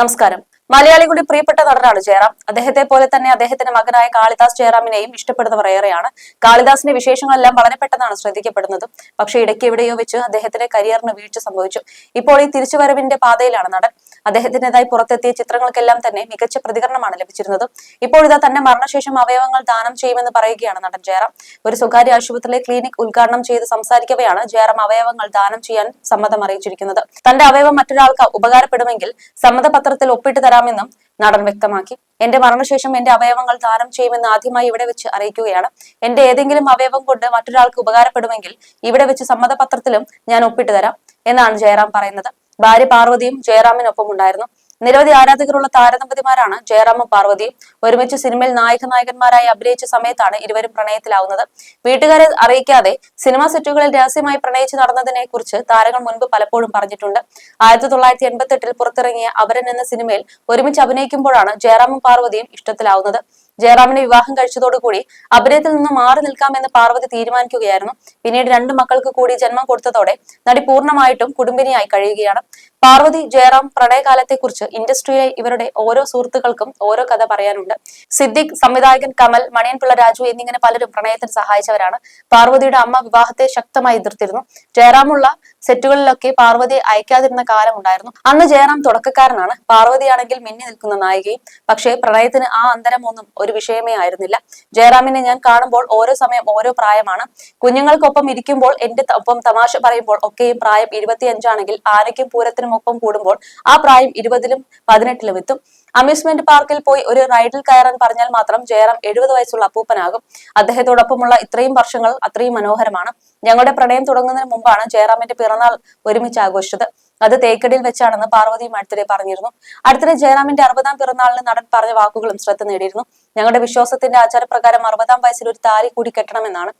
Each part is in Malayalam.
നമസ്കാരം മലയാളികളുടെ പ്രിയപ്പെട്ട നടനാണ് ജയറാം. അദ്ദേഹത്തെ പോലെ തന്നെ അദ്ദേഹത്തിന്റെ മകനായ കാളിദാസ് ജയറാമിനെയും ഇഷ്ടപ്പെടുന്നവർ ഏറെയാണ്. കാളിദാസിന്റെ വിശേഷങ്ങളെല്ലാം വളരെ പെട്ടെന്നാണ് ശ്രദ്ധിക്കപ്പെടുന്നത്. പക്ഷെ ഇടയ്ക്ക് എവിടെയോ വെച്ച് അദ്ദേഹത്തിന്റെ കരിയറിന് വീഴ്ച സംഭവിച്ചു. ഇപ്പോൾ ഈ തിരിച്ചുവരവിന്റെ പാതയിലാണ് നടൻ. അദ്ദേഹത്തിന്റേതായി പുറത്തെത്തിയ ചിത്രങ്ങൾക്കെല്ലാം തന്നെ മികച്ച പ്രതികരണമാണ് ലഭിച്ചിരുന്നത്. ഇപ്പോഴിതാ തന്റെ മരണശേഷം അവയവങ്ങൾ ദാനം ചെയ്യുമെന്ന് പറയുകയാണ് നടൻ ജയറാം. ഒരു സ്വകാര്യ ആശുപത്രിയിലെ ക്ലിനിക് ഉദ്ഘാടനം ചെയ്ത് സംസാരിക്കവെയാണ് ജയറാം അവയവങ്ങൾ ദാനം ചെയ്യാൻ സമ്മതം അറിയിച്ചിരിക്കുന്നത്. തന്റെ അവയവം മറ്റൊരാൾക്ക് ഉപകാരപ്പെടുമെങ്കിൽ സമ്മതപത്രത്തിൽ ഒപ്പിട്ട് തരാമെന്നും നടൻ വ്യക്തമാക്കി. എന്റെ മരണശേഷം എന്റെ അവയവങ്ങൾ ദാനം ചെയ്യുമെന്ന് ആദ്യമായി ഇവിടെ വെച്ച് അറിയിക്കുകയാണ്. എന്റെ ഏതെങ്കിലും അവയവം കൊണ്ട് മറ്റൊരാൾക്ക് ഉപകാരപ്പെടുമെങ്കിൽ ഇവിടെ വെച്ച് സമ്മതപത്രത്തിലും ഞാൻ ഒപ്പിട്ട് തരാം എന്നാണ് ജയറാം പറയുന്നത്. ഭാര്യ പാർവതിയും ജയറാമിനൊപ്പം ഉണ്ടായിരുന്നു നിരവധി ആരാധകരുള്ള താരദമ്പതിമാരാണ് ജയറാമും പാർവതിയും. ഒരുമിച്ച് സിനിമയിൽ നായക നായകന്മാരായി അഭിനയിച്ച സമയത്താണ് ഇരുവരും പ്രണയത്തിലാവുന്നത്. വീട്ടുകാരെ അറിയിക്കാതെ സിനിമാ സെറ്റുകളിൽ രഹസ്യമായി പ്രണയിച്ച് നടന്നതിനെ കുറിച്ച് താരങ്ങൾ മുൻപ് പലപ്പോഴും പറഞ്ഞിട്ടുണ്ട്. ആയിരത്തി തൊള്ളായിരത്തി എൺപത്തി എട്ടിൽ പുറത്തിറങ്ങിയ അവരൻ എന്ന സിനിമയിൽ ഒരുമിച്ച് അഭിനയിക്കുമ്പോഴാണ് ജയറാമും പാർവതിയും ഇഷ്ടത്തിലാവുന്നത്. ജയറാമിനെ വിവാഹം കഴിച്ചതോടുകൂടി അഭിനയത്തിൽ നിന്ന് മാറി നിൽക്കാമെന്ന് പാർവതി തീരുമാനിക്കുകയായിരുന്നു. പിന്നീട് രണ്ട് മക്കൾക്ക് കൂടി ജന്മം കൊടുത്തതോടെ നടി പൂർണമായിട്ടും കുടുംബിനിയായി കഴിയുകയാണ്. പാർവതി ജയറാം പ്രണയകാലത്തെ കുറിച്ച് ഇൻഡസ്ട്രിയിലെ ഇവരുടെ ഓരോ സുഹൃത്തുക്കൾക്കും ഓരോ കഥ പറയാനുണ്ട്. സിദ്ദിഖ് സംവിധായകൻ കമൽ മണിയൻപിള്ള രാജു എന്നിങ്ങനെ പലരും പ്രണയത്തിന് സഹായിച്ചവരാണ്. പാർവതിയുടെ അമ്മ വിവാഹത്തെ ശക്തമായി എതിർത്തിരുന്നു. ജയറാമുള്ള സെറ്റുകളിലൊക്കെ പാർവതിയെ അയക്കാതിരുന്ന കാലം ഉണ്ടായിരുന്നു. അന്ന് ജയറാം തുടക്കക്കാരനാണ്. പാർവതിയാണെങ്കിൽ മിന്നി നിൽക്കുന്ന നായികയും പക്ഷേ പ്രണയത്തിന് ആ അന്തരമൊന്നും ഒരു വിഷയമേ ആയിരുന്നില്ല. ജയറാമിനെ ഞാൻ കാണുമ്പോൾ ഓരോ സമയം ഓരോ പ്രായമാണ്. കുഞ്ഞുങ്ങൾക്കൊപ്പം ഇരിക്കുമ്പോൾ എന്റെ ഒപ്പം തമാശ പറയുമ്പോൾ ഒക്കെയും പ്രായം ഇരുപത്തിയഞ്ചാണെങ്കിൽ ആനയ്ക്കും പൂരത്തിനും ഒപ്പം കൂടുമ്പോൾ ആ പ്രായം ഇരുപതിലും പതിനെട്ടിലും എത്തും. അമ്യൂസ്മെന്റ് പാർക്കിൽ പോയി ഒരു റൈഡിൽ കയറാൻ പറഞ്ഞാൽ മാത്രം ജയറാം എഴുപത് വയസ്സുള്ള അപ്പൂപ്പനാകും. അദ്ദേഹത്തോടൊപ്പമുള്ള ഇത്രയും വർഷങ്ങൾ അത്രയും മനോഹരമാണ്. ഞങ്ങളുടെ പ്രണയം തുടങ്ങുന്നതിന് മുമ്പാണ് ജയറാമിന്റെ പിറന്നാൾ ഒരുമിച്ച് ആഘോഷിച്ചത്. അത് തേക്കടിയിൽ വെച്ചാണെന്ന് പാർവതിയും അടുത്തിടെ പറഞ്ഞിരുന്നു. അടുത്തിടെ ജയറാമിന്റെ അറുപതാം പിറന്നാളിന് നടൻ പറഞ്ഞ വാക്കുകളും ശ്രദ്ധ നേടിയിരുന്നു. ഞങ്ങളുടെ വിശ്വാസത്തിന്റെ ആചാരപ്രകാരം അറുപതാം വയസ്സിൽ ഒരു താലി കൂടി കെട്ടണമെന്നാണ്.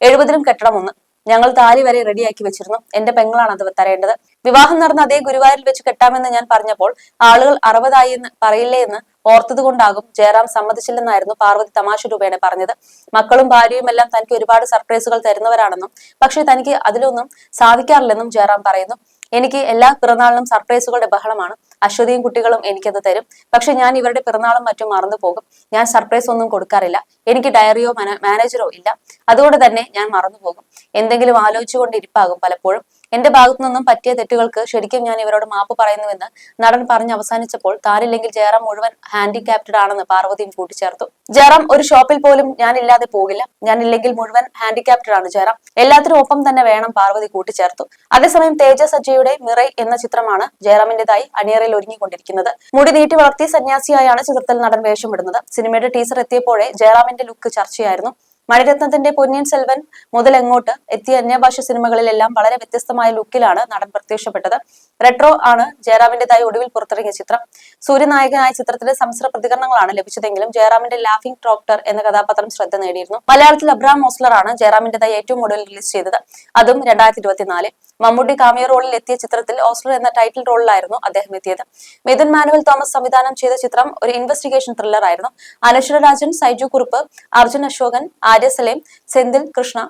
എഴുപതിലും കെട്ടണമെന്ന് ഞങ്ങൾ താലി വരെ റെഡിയാക്കി വെച്ചിരുന്നു. എന്റെ പെങ്ങളാണ് അത് തരേണ്ടത്. വിവാഹം നടന്ന അതേ ഗുരുവായൂരിൽ വെച്ച് കെട്ടാമെന്ന് ഞാൻ പറഞ്ഞപ്പോൾ ആളുകൾ അറുപതായി എന്ന് പറയില്ലേ എന്ന് ഓർത്തത് കൊണ്ടാകും. ജയറാം സമ്മതിച്ചില്ലെന്നായിരുന്നു പാർവതി തമാശ രൂപേണ പറഞ്ഞത്. മക്കളും ഭാര്യയും എല്ലാം തനിക്ക് ഒരുപാട് സർപ്രൈസുകൾ തരുന്നവരാണെന്നും പക്ഷെ തനിക്ക് അതിലൊന്നും സാധിക്കാറില്ലെന്നും ജയറാം പറയുന്നു. എനിക്ക് എല്ലാ പിറന്നാളിനും സർപ്രൈസുകളുടെ ബഹളമാണ്. അശ്വതിയും കുട്ടികളും എനിക്കത് തരും. പക്ഷെ ഞാൻ ഇവരുടെ പിറന്നാളും മറ്റും മറന്നു പോകും. ഞാൻ സർപ്രൈസ് ഒന്നും കൊടുക്കാറില്ല. എനിക്ക് ഡയറിയോ മാനേജറോ ഇല്ല. അതുകൊണ്ട് തന്നെ ഞാൻ മറന്നു പോകും. എന്തെങ്കിലും ആലോചിച്ചുകൊണ്ട് ഇരിപ്പാകും പലപ്പോഴും. എന്റെ ഭാഗത്തു നിന്നും പറ്റിയ തെറ്റുകൾക്ക് ശരിക്കും ഞാൻ ഇവരോട് മാപ്പ് പറയുന്നുവെന്ന് നടൻ പറഞ്ഞ് അവസാനിച്ചപ്പോൾ താനില്ലെങ്കിൽ ജയറാം മുഴുവൻ ഹാൻഡിക്യാപ്റ്റഡ് ആണെന്ന് പാർവതിയും കൂട്ടിച്ചേർത്തു. ജയറാം ഒരു ഷോപ്പിൽ പോലും ഞാൻ ഇല്ലാതെ പോകില്ല. ഞാൻ ഇല്ലെങ്കിൽ മുഴുവൻ ഹാൻഡിക്യാപ്റ്റഡ് ആണ് ജയറാം. എല്ലാത്തിനും ഒപ്പം തന്നെ വേണം പാർവതി കൂട്ടിച്ചേർത്തു. അതേസമയം തേജസ് അജയുടെ മിറൈ എന്ന ചിത്രമാണ് ജയറാമിന്റേതായി അണിയറയിൽ ഒരുങ്ങിക്കൊണ്ടിരിക്കുന്നത്. മുടി നീട്ടി വളർത്തിയ സന്യാസിയായാണ് ചിത്രത്തിൽ നടൻ വേഷം വേഷമിടുന്നത് സിനിമയുടെ ടീസർ എത്തിയപ്പോഴേ ജയറാമിന്റെ ലുക്ക് ചർച്ചയായിരുന്നു. മണിരത്നത്തിന്റെ പൊന്നിയൻ സെൽവൻ മുതൽ എങ്ങോട്ട് എത്തിയ അന്യഭാഷ സിനിമകളിലെല്ലാം വളരെ വ്യത്യസ്തമായ ലുക്കിലാണ് നടൻ പ്രത്യക്ഷപ്പെട്ടത്. റെട്രോ ആണ് ജയറാമിന്റേതായി ഒടുവിൽ പുറത്തിറങ്ങിയ ചിത്രം. സൂര്യനായകനായ ചിത്രത്തിലെ സംസ്ര പ്രതികരണങ്ങളാണ് ലഭിച്ചതെങ്കിലും ജയറാമിന്റെ ലാഫിംഗ് ഡോക്ടർ എന്ന കഥാപാത്രം ശ്രദ്ധ നേടിയിരുന്നു. മലയാളത്തിൽ അബ്രാം മോസ്ലർ ആണ് ജയറാമിന്റേതായി ഏറ്റവും ഒടുവിൽ റിലീസ് ചെയ്തത്. അതും രണ്ടായിരത്തി ഇരുപത്തിനാല്. മമ്മൂട്ടി കാമിയ റോളിൽ എത്തിയ ചിത്രത്തിൽ ഓസ്ലർ എന്ന ടൈറ്റിൽ റോളിലായിരുന്നു അദ്ദേഹം എത്തിയത്. മിഥുൻ മാനുവൽ തോമസ് സംവിധാനം ചെയ്ത ചിത്രം ഒരു ഇൻവെസ്റ്റിഗേഷൻ ത്രില്ലർ ആയിരുന്നു. അനശ്വര രാജൻ സൈജു കുറുപ്പ് അർജുൻ അശോകൻ ആര്യ സലേം സെന്തിൽ കൃഷ്ണ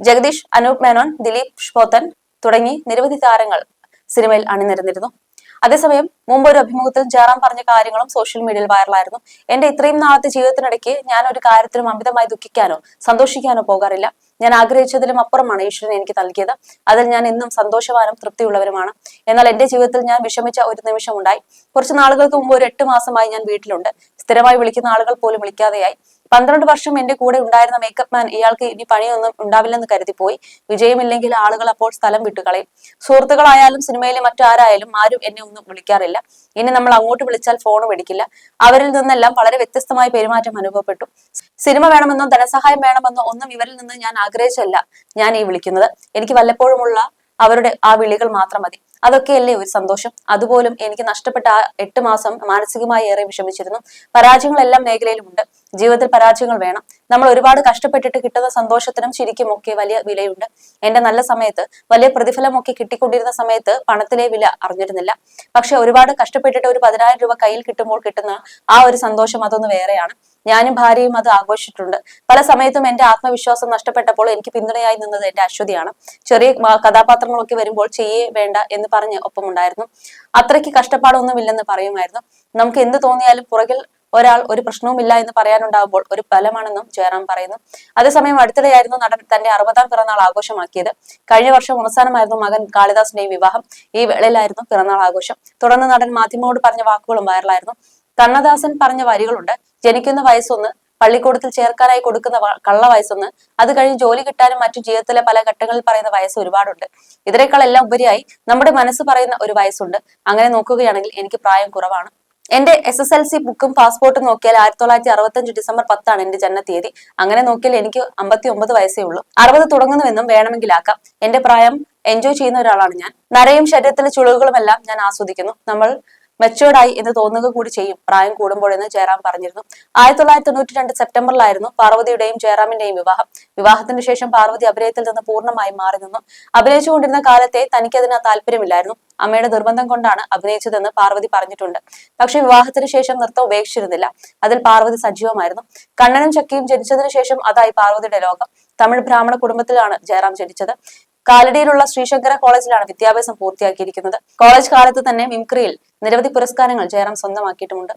ജഗദീഷ് അനൂപ് മേനോൻ ദിലീപ് ഷ്പോത്തൻ തുടങ്ങി നിരവധി താരങ്ങൾ സിനിമയിൽ അണിനിരന്നിരുന്നു. അതേസമയം മുമ്പ് ഒരു അഭിമുഖത്തിൽ ജയറാം പറഞ്ഞ കാര്യങ്ങളും സോഷ്യൽ മീഡിയയിൽ വൈറലായിരുന്നു എന്റെ ഇത്രയും നാളത്തെ ജീവിതത്തിനിടയ്ക്ക് ഞാൻ ഒരു കാര്യത്തിലും അമിതമായി ദുഃഖിക്കാനോ സന്തോഷിക്കാനോ പോകാറില്ല. ഞാൻ ആഗ്രഹിച്ചതിലും അപ്പുറമാണ് ഈശ്വരൻ എനിക്ക് നൽകിയത്. അതിൽ ഞാൻ എന്നും സന്തോഷവാനും തൃപ്തിയുള്ളവരുമാണ്. എന്നാൽ എന്റെ ജീവിതത്തിൽ ഞാൻ വിഷമിച്ച ഒരു നിമിഷം ഉണ്ടായി. കുറച്ച് നാളുകൾക്ക് മുമ്പ് ഒരു എട്ട് മാസമായി ഞാൻ വീട്ടിലുണ്ട്. സ്ഥിരമായി വിളിക്കുന്ന ആളുകൾ പോലും വിളിക്കാതെയായി. പന്ത്രണ്ട് വർഷം എന്റെ കൂടെ ഉണ്ടായിരുന്ന മേക്കപ്പ് മാൻ ഇയാൾക്ക് ഇനി പണിയൊന്നും ഉണ്ടാവില്ലെന്ന് കരുതിപ്പോയി വിജയമില്ലെങ്കിൽ ആളുകൾ അപ്പോൾ സ്ഥലം വിട്ടുകളയും സുഹൃത്തുക്കളായാലും സിനിമയിലെ മറ്റാരായാലും ആരും എന്നെ ഒന്നും വിളിക്കാറില്ല. ഇനി നമ്മൾ അങ്ങോട്ട് വിളിച്ചാൽ ഫോൺ മേടിക്കില്ല. അവരിൽ നിന്നെല്ലാം വളരെ വ്യത്യസ്തമായ പെരുമാറ്റം അനുഭവപ്പെട്ടു. സിനിമ വേണമെന്നോ ധനസഹായം വേണമെന്നോ ഒന്നും ഇവരിൽ നിന്ന് ഞാൻ ആഗ്രഹിച്ചല്ല ഞാൻ ഈ വിളിക്കുന്നത്. എനിക്ക് വല്ലപ്പോഴുമുള്ള അവരുടെ ആ വിളികൾ മാത്രം മതി. അതൊക്കെയല്ലേ ഒരു സന്തോഷം? അതുപോലും എനിക്ക് നഷ്ടപ്പെട്ട ആ എട്ട് മാസം മാനസികമായി ഏറെ വിഷമിച്ചിരുന്നു. പരാജയങ്ങളെല്ലാം മേഖലയിലുമുണ്ട്. ജീവിതത്തിൽ പരാജയങ്ങൾ വേണം. നമ്മൾ ഒരുപാട് കഷ്ടപ്പെട്ടിട്ട് കിട്ടുന്ന സന്തോഷത്തിനും ശരിക്കും ഒക്കെ വലിയ വിലയുണ്ട്. എന്റെ നല്ല സമയത്ത് വലിയ പ്രതിഫലമൊക്കെ കിട്ടിക്കൊണ്ടിരുന്ന സമയത്ത് പണത്തിലെ വില അറിഞ്ഞിരുന്നില്ല. പക്ഷെ ഒരുപാട് കഷ്ടപ്പെട്ടിട്ട് ഒരു പതിനായിരം രൂപ കയ്യിൽ കിട്ടുമ്പോൾ കിട്ടുന്ന ആ ഒരു സന്തോഷം അതൊന്ന് വേറെയാണ്. ഞാനും ഭാര്യയും അത് ആഘോഷിച്ചിട്ടുണ്ട്. പല സമയത്തും എന്റെ ആത്മവിശ്വാസം നഷ്ടപ്പെട്ടപ്പോൾ എനിക്ക് പിന്തുണയായി നിന്നത് എന്റെ അശ്വതിയാണ്. ചെറിയ കഥാപാത്രങ്ങളൊക്കെ വരുമ്പോൾ ചെയ്യേ വേണ്ട എന്ന് പറഞ്ഞ് ഒപ്പമുണ്ടായിരുന്നു. അത്രയ്ക്ക് കഷ്ടപ്പാടൊന്നുമില്ലെന്ന് പറയുമായിരുന്നു. നമുക്ക് എന്ത് തോന്നിയാലും പുറകിൽ ഒരാൾ ഒരു പ്രശ്നവുമില്ല എന്ന് പറയാനുണ്ടാവുമ്പോൾ ഒരു ഫലമാണെന്നും ജയറാം പറയുന്നു. അതേസമയം അടുത്തിടെയായിരുന്നു നടൻ തന്റെ അറുപതാം പിറന്നാൾ ആഘോഷമാക്കിയത്. കഴിഞ്ഞ വർഷം അവസാനമായിരുന്നു മകൻ കാളിദാസിന്റെയും വിവാഹം. ഈ വേളയിലായിരുന്നു പിറന്നാൾ ആഘോഷം. തുടർന്ന് നടൻ മാധ്യമങ്ങളോട് പറഞ്ഞ വാക്കുകളും വൈറലായിരുന്നു കണ്ണദാസൻ പറഞ്ഞ വരികളുണ്ട്. ജനിക്കുന്ന വയസ്സൊന്ന് പള്ളിക്കൂടത്തിൽ ചേർക്കാനായി കൊടുക്കുന്ന കള്ള വയസ്സൊന്ന് അത് കഴിഞ്ഞ് ജോലി കിട്ടാനും മറ്റു ജീവിതത്തിലെ പല ഘട്ടങ്ങളിൽ പറയുന്ന വയസ്സ് ഒരുപാടുണ്ട്. ഇതിനേക്കാൾ എല്ലാം ഉപരിയായി നമ്മുടെ മനസ്സ് പറയുന്ന ഒരു വയസ്സുണ്ട്. അങ്ങനെ നോക്കുകയാണെങ്കിൽ എനിക്ക് പ്രായം കുറവാണ്. എന്റെ എസ് എസ് എൽ സി ബുക്കും പാസ്പോർട്ടും നോക്കിയാൽ ആയിരത്തി തൊള്ളായിരത്തി അറുപത്തഞ്ച് ഡിസംബർ പത്താണ് എന്റെ തീയതി അങ്ങനെ നോക്കിയാൽ എനിക്ക് അമ്പത്തി ഒമ്പത് വയസ്സേ ഉള്ളൂ. അറുപത് തുടങ്ങുന്നുവെന്നും വേണമെങ്കിലാക്കാം എന്റെ പ്രായം എൻജോയ് ചെയ്യുന്ന ഒരാളാണ് ഞാൻ. നരയും ശരീരത്തിലെ ചുളിവുകളുമെല്ലാം ഞാൻ ആസ്വദിക്കുന്നു. നമ്മൾ മെച്ചുവേർഡായി എന്ന് തോന്നുക കൂടി ചെയ്യും. പ്രായം കൂടുമ്പോഴെന്ന് ജയറാം പറഞ്ഞിരുന്നു. ആയിരത്തി തൊള്ളായിരത്തി തൊണ്ണൂറ്റി രണ്ട് സെപ്റ്റംബറിലായിരുന്നു പാർവതിയുടെയും ജയറാമിന്റെയും വിവാഹം. വിവാഹത്തിന് ശേഷം പാർവതി അഭിനയത്തിൽ നിന്ന് പൂർണമായി മാറി നിന്നു. അഭിനയിച്ചുകൊണ്ടിരുന്ന കാലത്തെ തനിക്കതിന് താല്പര്യമില്ലായിരുന്നു. അമ്മയുടെ നിർബന്ധം കൊണ്ടാണ് അഭിനയിച്ചതെന്ന് പാർവതി പറഞ്ഞിട്ടുണ്ട്. പക്ഷേ വിവാഹത്തിന് ശേഷം നൃത്തം ഉപേക്ഷിച്ചിരുന്നില്ല. അതിൽ പാർവതി സജീവമായിരുന്നു. കണ്ണനും ചക്കിയും ജനിച്ചതിന് ശേഷം അതായി പാർവതിയുടെ ലോകം. തമിഴ് ബ്രാഹ്മണ കുടുംബത്തിലാണ് ജയറാം ജനിച്ചത്. കാലടിയിലുള്ള ശ്രീശങ്കര കോളേജിലാണ് വിദ്യാഭ്യാസം പൂർത്തിയാക്കിയിരിക്കുന്നത്. കോളേജ് കാലത്ത് തന്നെ മിംക്രിയിൽ നിരവധി പുരസ്കാരങ്ങൾ ജയറാം സ്വന്തമാക്കിയിട്ടുമുണ്ട്.